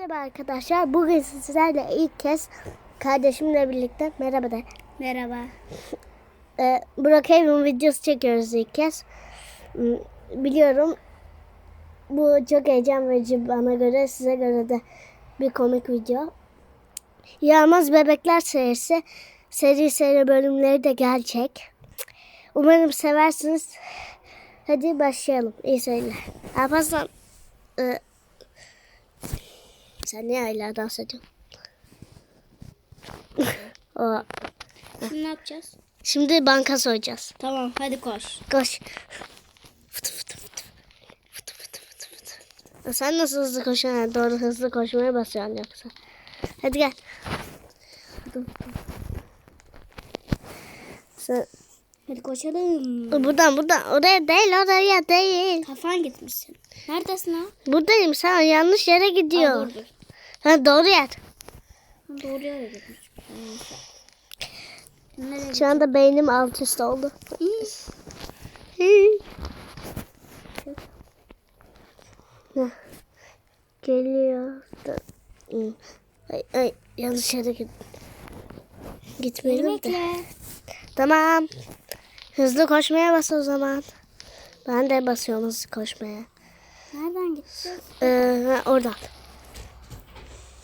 Merhaba arkadaşlar. Bugün sizlerle ilk kez kardeşimle birlikte merhaba de. Merhaba. Ee, Brookhaven videosu çekiyoruz ilk kez. Hmm, Biliyorum bu çok heyecan verici bana göre size göre de bir komik video. Yaramaz Bebekler serisi seri seri bölümleri de gelecek. Umarım seversiniz. Hadi başlayalım. İyi seyirler. Alparslan e, sen niye hala dans ediyorsun? o, Şimdi ne yapacağız? şimdi banka soyacağız. Tamam hadi koş. Koş. Fıtı fıtı fıtı. Fıtı fıtı fıtı fıtı. Sen nasıl hızlı koşuyorsun? Doğru hızlı koşmaya basıyorsun yoksa. Hadi gel. Sen, Hadi koşalım. buradan buradan. Oraya değil oraya değil. Kafan gitmişsin. Neredesin ha? Buradayım sen yanlış yere Aa, gidiyor. dur. Ha, doğru yer. Doğru yere gitmiş. Nereye Şu anda beynim alt üst oldu. Geliyor. Ay, ay, yanlış yere git. Gitmeyelim de. Tamam. Hızlı koşmaya bas o zaman. Ben de basıyorum hızlı koşmaya. Nereden gideceğiz? Ee, oradan.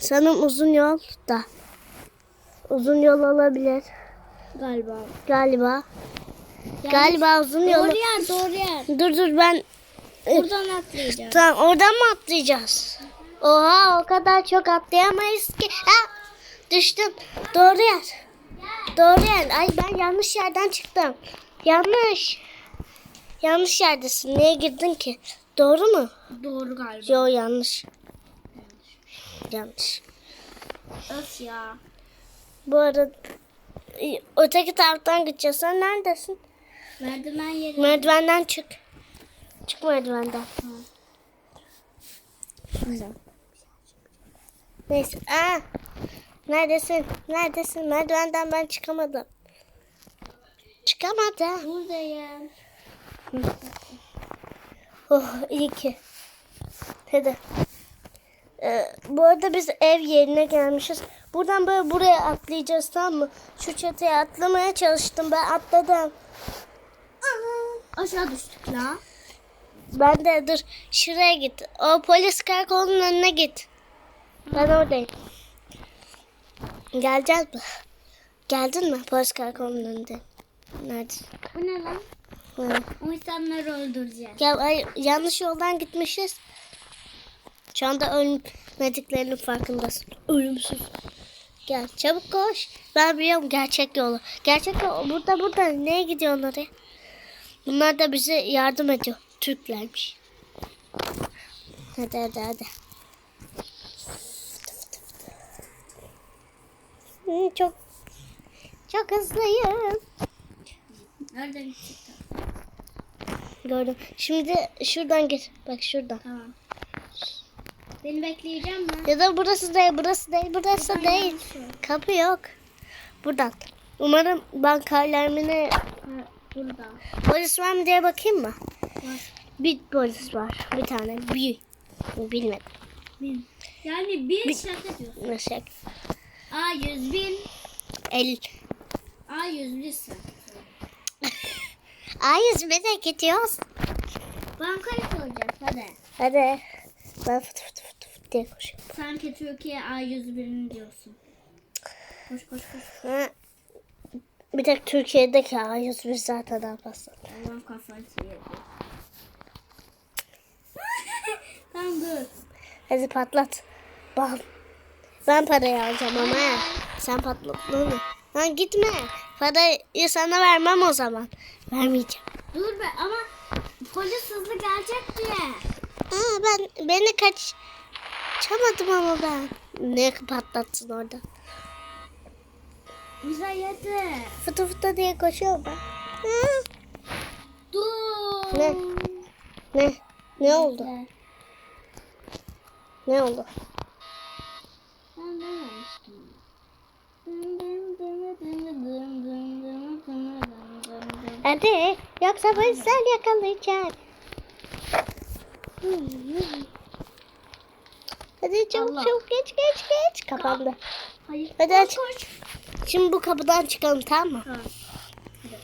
Sanırım uzun yol da. Uzun yol olabilir. Galiba. Galiba. Galiba uzun yol. Doğru yer doğru yer. Dur dur ben. Buradan atlayacağız. Tamam oradan mı atlayacağız? Oha o kadar çok atlayamayız ki. Ha, düştüm. Doğru yer. Doğru yer. Ay ben yanlış yerden çıktım. Yanlış. Yanlış yerdesin. Niye girdin ki? Doğru mu? Doğru galiba. Yo yanlış. Yanlış. Öf ya. Bu arada e, öteki taraftan gideceğiz. Sen neredesin? Merdiven yeri. Merdivenden çık. Çık merdivenden. Güzel. Neyse. Aa, neredesin? Neredesin? Merdivenden ben çıkamadım. Çıkamadım. Buradayım. Oh iyi ki. Hadi. Ee, bu arada biz ev yerine gelmişiz. Buradan böyle buraya atlayacağız tamam mı? Şu çatıya atlamaya çalıştım. Ben atladım. Aa, Aşağı düştük la. Ben de dur şuraya git. O polis karakolunun önüne git. Ben oradayım. Geleceğiz mi? Geldin mi polis karakolunun önünde? Neredesin? Bu ne lan? O insanları öldüreceğiz. Ya ay, yanlış yoldan gitmişiz. Şu anda ölmediklerinin farkındasın. Ölümsüz. Gel çabuk koş. Ben biliyorum gerçek yolu. Gerçek yol burada burada. Neye gidiyorsun oraya? Bunlar da bize yardım ediyor. Türklermiş. Hadi hadi hadi. Çok çok hızlıyım. Nereden gittik? Gördüm. Şimdi şuradan git. Bak şuradan. Tamam. Beni bekleyeceğim mi? Ya da burası değil, burası değil, burası Buradan değil. yanlış yol. Kapı yok. Buradan. Umarım banka alarmine Ha, burada. polis var mı diye bakayım mı? Var. Bir polis var. Bir tane. Bir. Bilmedim. Bin. Yani bir şaka diyorsun. Nasıl? A yüz bin. El. A yüz bin sen. Ay yüzüme de gidiyoruz. Bankaya kalacağız hadi. Hadi. Ben fıt Sanki Türkiye A yüz birini diyorsun. Koş koş koş. Ha. Bir tek Türkiye'deki A101 zaten daha fazla. Allah'ım kafayı yedi. tamam dur. Hadi patlat. Bam. Ben parayı alacağım ama. Sen patlatma onu. Lan gitme. Parayı sana vermem o zaman. Vermeyeceğim. Dur be ama polis hızlı gelecek diye. Aa, ben beni kaç çamadım ama ben. Ne patlatsın orada? Bize yedi. Fıtı fıtı diye koşuyorum ben. Hı, Dur. Ne? Ne? Ne oldu? Ne oldu? Ben dememiştim. Hadi. Yoksa polisler yakalayacak. Hadi çabuk Allah. çabuk geç geç geç. Kapandı. Hayır. Hadi koş, aç. koş. Şimdi bu kapıdan çıkalım tamam mı? Ha.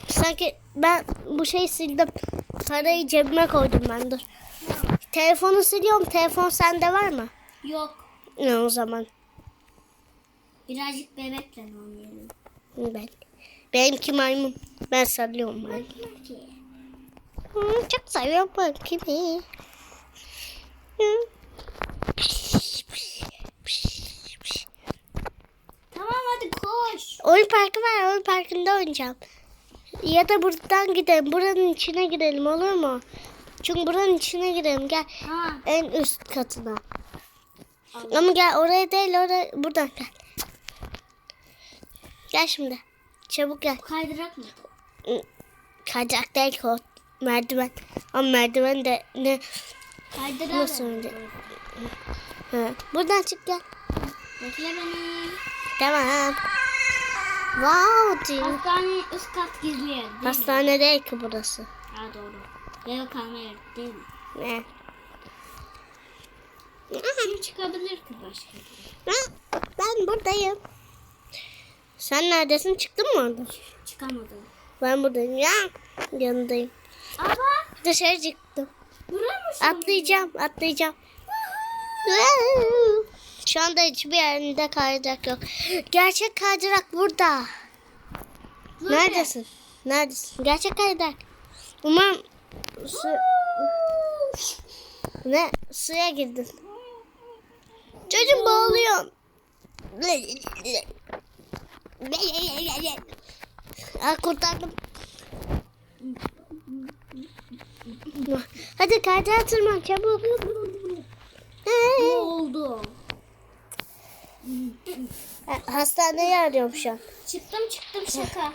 Sanki ben bu şeyi sildim. Parayı cebime koydum ben dur. Telefonu siliyorum. Telefon sende var mı? Yok. Ne o zaman? Birazcık bebekle oynayalım. Ben. Benimki maymun. Ben sarılıyorum ben. Hı, çok seviyorum ben kimi. Hı. Tamam hadi koş. Oyun parkında oynayacağım. Ya da buradan gidelim. Buranın içine girelim olur mu? Çünkü buranın içine girelim. Gel. Ha. En üst katına. Ama gel oraya değil oraya buradan gel. Gel şimdi. Çabuk gel. Kaydırak mı? Kayacak değil o merdiven. Ama merdiven de ne? Kaydırak Nasıl önce? Ha. Buradan çık gel. Bekle beni. Tamam. Wow. diyor. Hastane üst kat gizli yer değil mi? Hastane değil ki burası. Ha doğru. Eve kalma değil mi? Ne? Kim çıkabilir ki başka? Ha, Ben buradayım. Sen neredesin? Çıktın mı oradan? Çıkamadım. Ben buradayım ya. Yanındayım. Ama Dışarı çıktım. Atlayacağım, atlayacağım. Şu anda hiçbir yerinde kaydırak yok. Gerçek kaydırak burada. Neredesin? Neredesin? Gerçek kaydırak. Umarım su... Ne? Suya girdin. Çocuğum boğuluyor. Aa, kurtardım. Hadi kaydırağa tırman çabuk. Ne oldu? Hastaneyi arıyorum şu an. Çıktım çıktım şaka.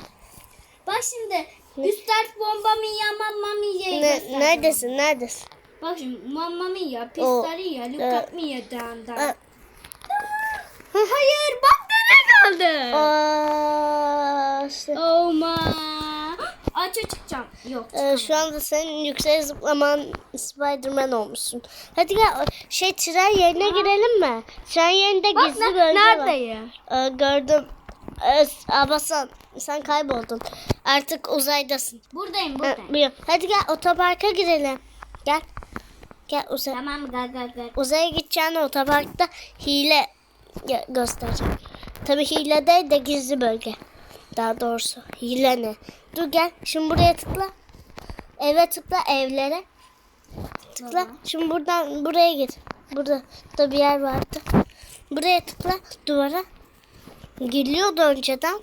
Bak şimdi üstad bomba mı ya mamma mı ya Ne, neredesin? Neredesin? Bak şimdi mamma mı ya pistari ya lukat mı ya dan dan. Aa, Hayır bak nereye geldi? Aa, işte, Oh my. Aça çıkacağım. Yok. e, şu anda senin yüksek zıplaman Spiderman olmuşsun. Hadi gel şey tren yerine girelim mi? Tren yerinde Bak gizli bölge var. neredeyim? Ee, gördüm. Ee, Abasan sen kayboldun. Artık uzaydasın. Buradayım Ee, buradayım. biliyorum. Hadi gel otoparka girelim. Gel. Gel uzay. Tamam gel gel gel. Uzaya gideceğin otoparkta hile gö- göstereceğim. Tabii hile değil de gizli bölge. Daha doğrusu hile ne? Dur gel. Şimdi buraya tıkla. Eve tıkla evlere. Tıkla. Tamam. Şimdi buradan buraya git. Burada da bir yer vardı. Buraya tıkla duvara. Giriliyordu önceden.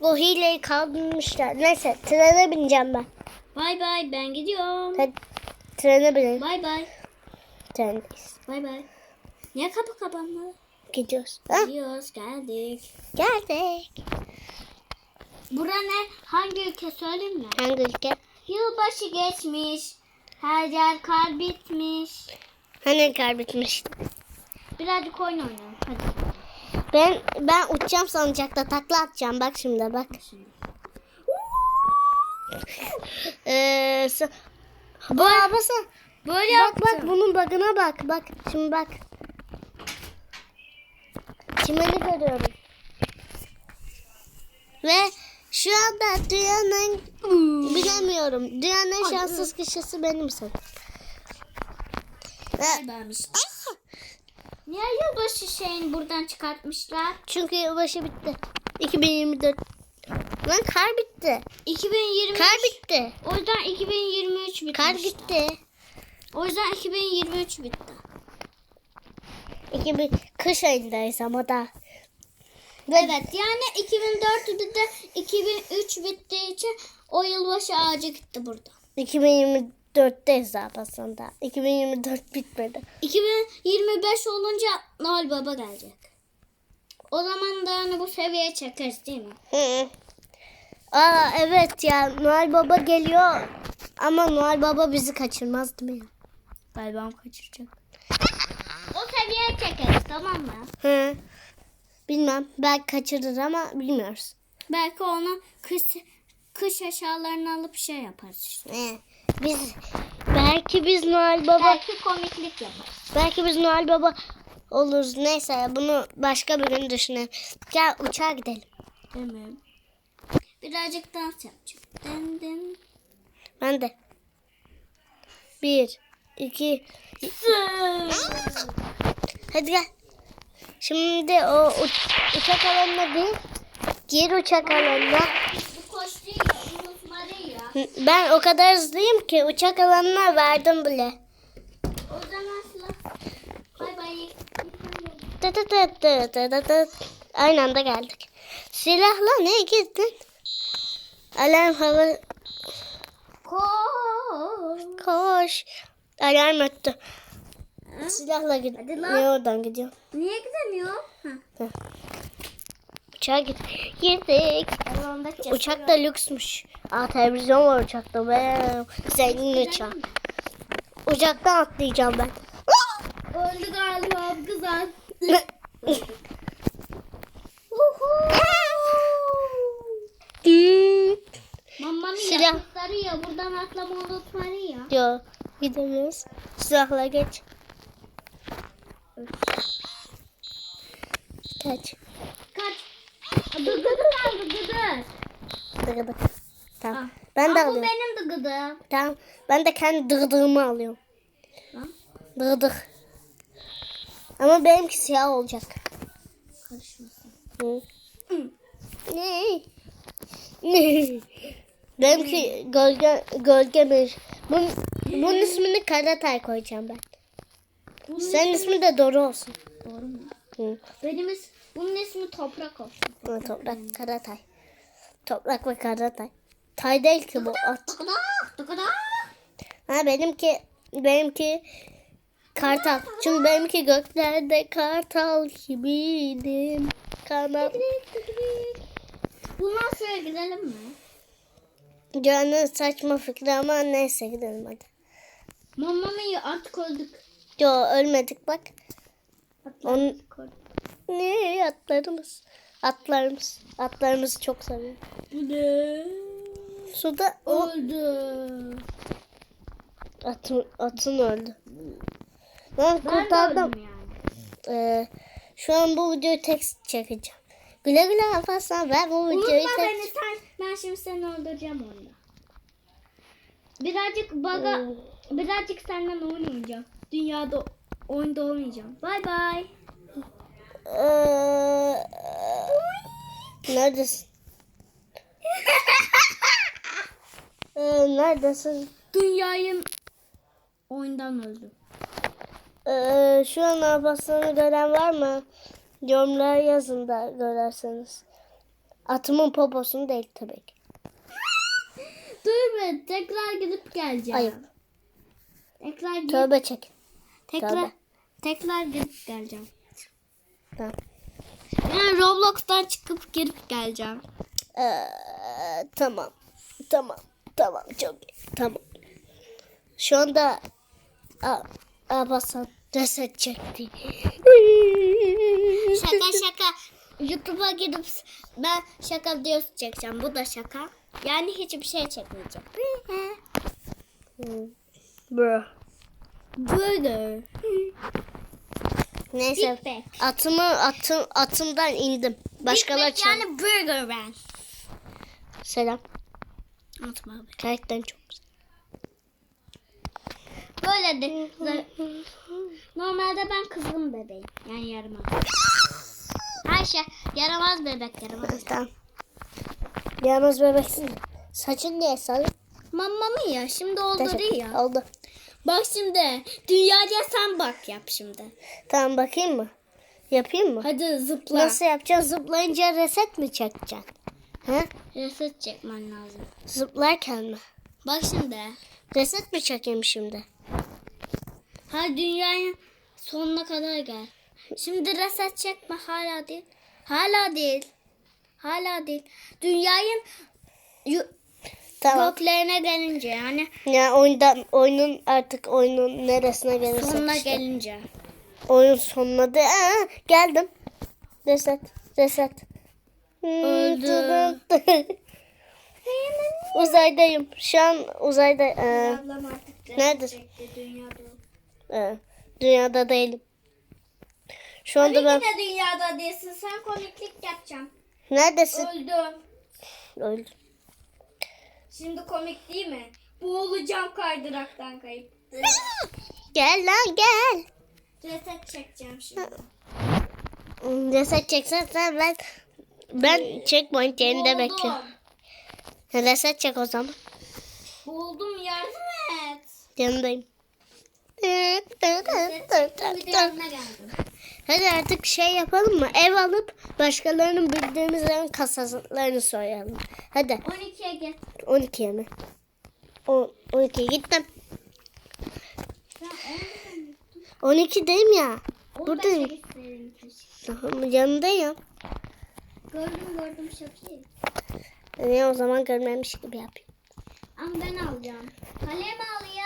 O hileyi kaldırmışlar. Neyse trene bineceğim ben. Bay bay ben gidiyorum. Hadi trene binelim. Bay bay. Trendeyiz. Bay bay. Niye kapı kapanmadı? Gidiyoruz. Gidiyoruz geldik. Geldik. Bura ne? Hangi ülke söyleyeyim mi? Hangi ülke? Yılbaşı geçmiş. Her yer kar bitmiş. Hani kar bitmiş. Birazcık oyun oynayalım. Hadi. Ben ben uçacağım salıncakta takla atacağım. Bak şimdi bak. Şimdi. Ee, sa- bu arabası. Böyle Bak bak bunun bug'ına bak. Bak şimdi bak. Çimeni görüyorum. Ve şu anda dünyanın bilemiyorum. Dünyanın şanssız kişisi benim sanırım. Ve- Vermiş. Niye yılbaşı şeyini buradan çıkartmışlar? Çünkü yılbaşı bitti. 2024. Lan kar bitti. 2023. Kar bitti. O yüzden 2023 bitmiş. Kar gitti. O yüzden 2023 bitti. 2000 kış ayındayız ama da. Evet yani 2004 bitti 2003 bittiği için o yılbaşı ağacı gitti burada. 2024'teyiz daha aslında. 2024 bitmedi. 2025 olunca Noel Baba gelecek. O zaman da yani bu seviyeye çekeriz değil mi? Hı. Aa evet ya Noel Baba geliyor. Ama Noel Baba bizi kaçırmaz değil mi ya? Galiba kaçıracak. O seviyeye çekeriz tamam mı? Hı. Bilmem. Belki kaçırır ama bilmiyoruz. Belki onu kış, kış eşyalarını alıp şey yaparız işte. Ee, biz belki biz Noel Baba Belki komiklik yaparız. Belki biz Noel Baba oluruz. Neyse bunu başka bir gün düşünelim. Gel uçağa gidelim. Tamam. Birazcık dans yapacağım. Den den. Ben de. Bir, iki, hadi gel. Şimdi o uç- uçak alanına bir gir uçak alanına. Bu koş değil. Unutma değil ya. Ben o kadar hızlıyım ki uçak alanına verdim bile. O zaman. Bay bay. Tı tı tı tı tı tı tı. Aynı anda geldik. Silahla ne gittin? Alarm hava Koş. koş. Alarm öttü. Silahla. Ne oradan gidiyor? Niye gidemiyor? Ha. Uçağa git. Girdik. Uçak da lüksmüş. Aa televizyon var uçakta. Be. Zengin uçak. Uçaktan atlayacağım ben. Öldü galiba güzel. Mia Silah. kurtarıyor. Buradan atlama unutmalıyım. Yo gidemiyoruz. Silahla geç. Kaç. Kaç. Dıgıdı kaldı gıdı. Dıgıdık. Tamam. Ben de bu alıyorum. benim dıgıdım. Tamam. Ben de kendi dıgıdığımı alıyorum. Lan. Dıgıdık. Ama benimki siyah olacak. Karışmasın. Hı. Ne? Ne? Benimki gölge gölgemiş. Bunun, bunun ismini Karatay koyacağım ben. Bunun Senin ismin de Doru olsun. Doğru mu? Hı. Benim is bunun ismi Toprak olsun. Ama Toprak Karatay. Toprak ve Karatay. Tay değil ki bu at. Dıgıdak dıgıdak. Ha benimki benimki kartal. Çünkü benimki göklerde kartal gibiydim. Kanat. Bundan sonra gidelim mi? Canın saçma fikri ama neyse gidelim hadi. Mamma mia artık öldük. Yo ölmedik bak. Artık öldük. ne atlarımız. Atlarımız. Atlarımızı çok seviyorum. Bu ne? Suda o Öldü. atın, atın öldü. Ben Ben kurtardım. yani. Ee, şu an bu videoyu tek çekeceğim. Güle güle Alparslan ben bu videoyu Unutma beni sen. Ben şimdi seni öldüreceğim onunla. Birazcık baga, Hmm. birazcık senden oynayacağım. Dünyada oyunda olmayacağım. Bay bay. Ee, neredesin? ee, neredesin? Dünyayı oyundan öldüm. Ee, şu an Alparslan'ı gören var mı? Yorumlara yazın da görerseniz. Atımın poposunu değil tabii ki. Dur be tekrar gidip geleceğim. Ayıp. Tekrar gidip Tövbe çek. Tekrar tövbe. tekrar gidip geleceğim. Tamam. Yani Roblox'tan çıkıp girip geleceğim. Ee, tamam. Tamam. Tamam. Çok iyi. Tamam. Şu anda A- Alparslan reset çekti. Şaka şaka. YouTube'a gidip ben şaka videosu çekeceğim. Bu da şaka. Yani hiçbir şey çekmeyeceğim. Hmm. Burger. Neyse. Big Mac. Atımı atım atımdan indim. Başkaları Big Mac çağır. yani burger ben. Selam. Unutma abi. Karakterin çok güzel. Böyle de. Normalde ben kızgın bebeğim. Yani yaramaz. Ayşe yaramaz bebek yaramaz. Tamam. Yalnız bebeksin. Saçın niye sarı? Mamma mı ya? Şimdi oldu Teşekkür- değil ya. Oldu. Bak şimdi. Dünyaya sen bak yap şimdi. Tamam bakayım mı? Yapayım mı? Hadi zıpla. Nasıl yapacaksın? Zıplayınca reset mi çekeceksin? He? Reset çekmen lazım. Zıplarken mi? Bak şimdi. Reset mi çekeyim şimdi? Ha dünyanın sonuna kadar gel. Şimdi reset çekme hala değil. Hala değil. Hala değil. Dünyanın Tamam. göklerine gelince yani Ya oyundan oyunun artık oyunun neresine gelirse. sonuna işte. gelince. Oyun sonuna da Aa, geldim. Reset. Reset. Öldü. Uzaydayım. Şu an uzayda. Artık Neredesin? dünyada. ee, dünyada değilim. Şu anda Tabii ben... ki de dünyada değilsin. Sen komiklik yapacaksın. Neredesin? Öldüm. Öldüm. Şimdi komik değil mi? Boğulacağım kaydıraktan kayıp. Gel lan gel. Reset çekeceğim şimdi. Reset çeksen sen ben... Ben checkpoint yerinde bekliyorum. Reset çek o zaman. Boğuldum yardım et. Yanındayım. Çektim bir de yanına geldim. Hadi artık şey yapalım mı? Ev alıp başkalarının bildiğimiz evin kasalarını soyalım. Hadi 12'ye git. 12'ye mi? O, 12'ye gittim. Sen 12'deyim ya. 15'e Buradayım. Tamam, yanındayım. Gördüm gördüm iyi. Ne o zaman görmemiş gibi yapayım. Ama ben alacağım. Kalem alayım.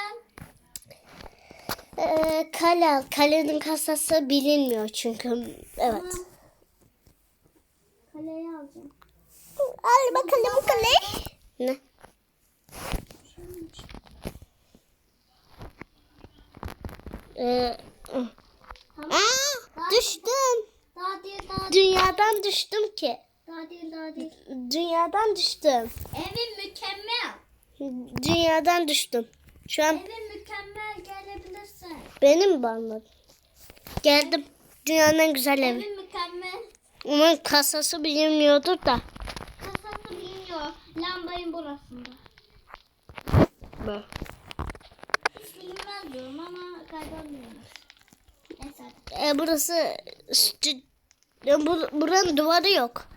Ee, kale al. Kalenin kasası bilinmiyor çünkü. Evet. Kaleyi alacağım. Al bakalım kale. Ne? Ee, Tamam. aa, düştüm. Daha değil daha değil. Dünyadan düştüm ki. Daha değil daha değil. Dünyadan düştüm. Evin mükemmel. Dünyadan düştüm. Şu an Evin mükemmel benim mi anladın? Geldim. Dünyanın en güzel evi. Evin mükemmel. Onun kasası bilinmiyordur da. Kasası bilmiyor. Lambayın burasında. Bu. Hiç bilinmez diyorum ama hadi. E, burası stü- ya bu, buranın duvarı yok.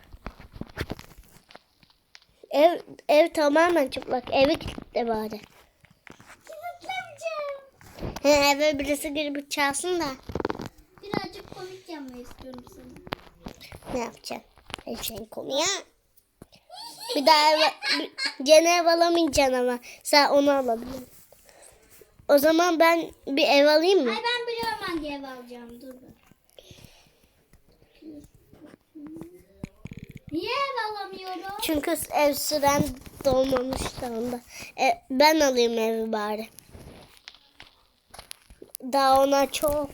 Ev ev tamamen çıplak. Evi kilitle bari. He, eve birisi girip çalsın da Birazcık komik yapmayı istiyorum sana. ne yapacağım? Her şeyin ya. Bir daha bir, gene ev alamayacaksın ama sen onu alabilirsin. O zaman ben bir ev alayım mı? Ay ben biliyorum hangi ev alacağım. Dur dur. Niye ev alamıyorum? Çünkü ev süren dolmamış da onda. E, ben alayım evi bari. Daha ona çok